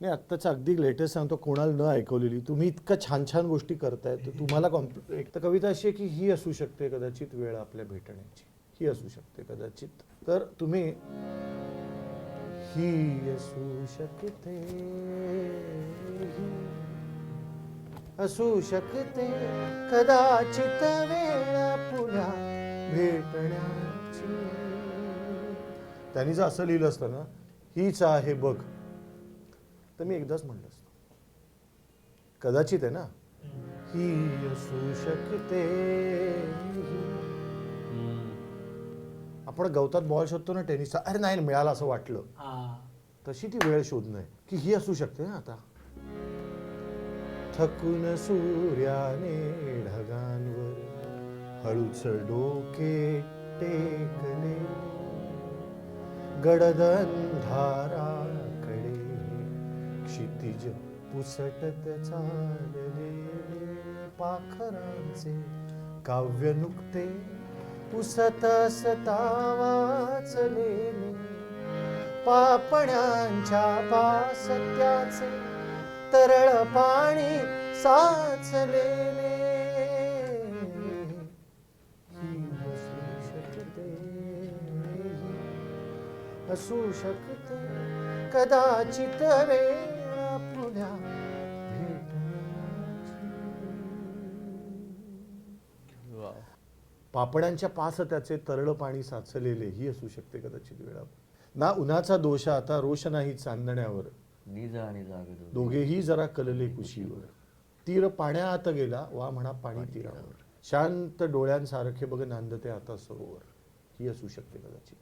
नाही आत्ताच अगदी लेटेस्ट सांगतो कोणाला न ऐकवलेली. तुम्ही इतकं छान छान गोष्टी करताय. तर तुम्हाला कॉम्प एक तर कविता अशी आहे की ही असू शकते कदाचित वेळ आपल्या भेटण्याची. ही असू शकते कदाचित. तर तुम्ही ही असू शकते. असू शकते कदाचित वेळ पुन्हा भेटण्याची. त्यांनी जर असं लिहिलं असतं ना हीच आहे बघ. तर मी एकदाच म्हणलं असतं. कदाचित आहे ना ही असू शकते. आपण गवतात बॉल शोधतो ना टेनिसचा अरे नाही मिळाला असं वाटलं. तशी ती वेळ शोधणं की ही असू शकते ना आता. थकून सूर्याने ढगांवर हळूच डोके टेकले. गडदंधाराकडे क्षितिज पुसटत चालले पाखरांचे काव्य नुकते पुसत सता वाचलेले पापण्यांच्या पासत्याचे तरळ पाणी साचलेले. असू शकते असू शकते कदाचित वेळ भेटण्याची. पापड्यांच्या पास त्याचे तरळ पाणी साचलेले ही असू शकते कदाचित वेळा. ना उन्हाचा दोष आता रोष नाही चांदण्यावर. निज आणि जागेत दोघेही जरा कलले कुशीवर. तीर पाण्यात गेला वा म्हणा पाणी तीरावर. शांत डोळ्यांसारखे बघ नांदते आता सरोवर. ही असू शकते कदाचित.